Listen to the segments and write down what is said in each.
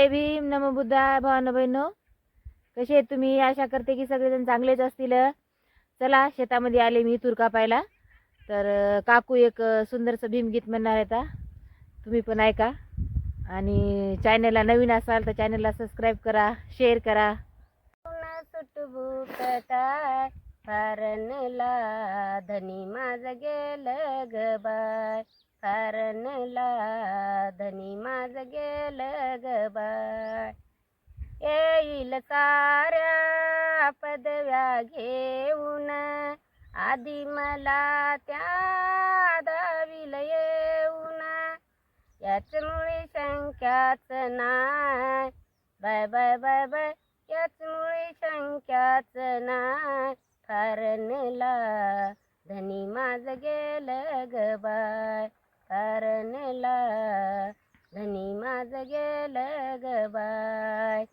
जय भीम नम बुद्धा भावानं बहिणो. कसे तुम्ही? आशा करते की सगळेजण चांगलेच असतील. चला शेतामध्ये आले मी तूर कापायला. तर काकू एक सुंदरचं सुंदरसं भीमगीत म्हणणार आहे तुम्ही पण ऐका. आणि चॅनलला नवीन असाल तर चॅनलला सबस्क्राईब करा शेअर करा. सुटबुटटाय धनी माझ गेलं ग बाय. फारणला धनी माझ गेलं ग बाय येईल साऱ्या पदव्या घेऊन आधी मला त्या दावील येऊन. याचमुळे शंक्याच नाय बाय बाय बाय बाय. याचमुळे शंक्याच नाय फारणला धनी माझ गेलं ग बाय फारणला धनी माझ लगबाय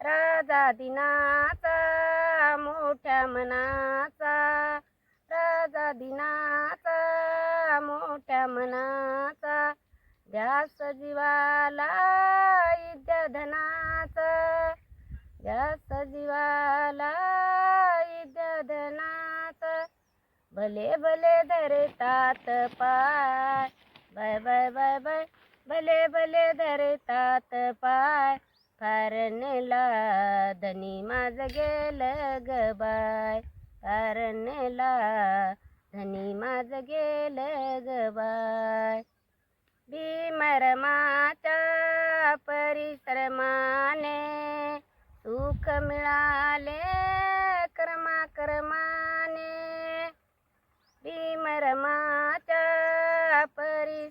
राजा दिनाचा मोठ्या मनाचा. राजा दिनाचा मोठ्या मनाचा. ध्यास जीवाला विद्या धनाचा. ध्यास जीवाला विद्या धनाचा. भले भले धरतात पाय. बाय बाय बाय बाय. भले भले धरतात पाय फारणला धनी माझ गेलं ग बाय फारणला धनी माझ गेलं ग बाय भीमरमाच्या परिश्रमाने सुख मिळाले कर्मा क्रमा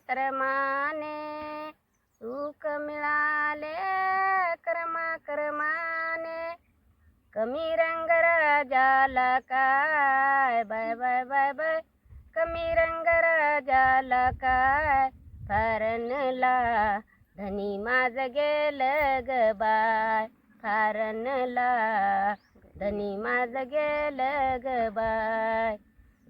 क्रमाने सुख मिळाले कर्मा कर्माने. कमी रंग राजाला काय? बाय बाय बाय बाय. कमी रंग राजाला काय? फारणला धनी माझ गेल ग बाय. फारणला धनी माझ गेल ग बाय.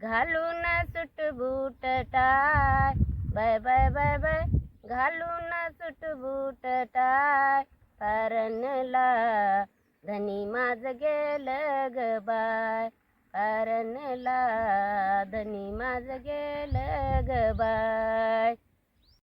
घालून सुट बूट टाय. बाय बाय बाय बाय. घालून सुट बूट टाय. फारणला धनी माझ गेल ग बाय. फारणला धनी माझ गेल ग बाय.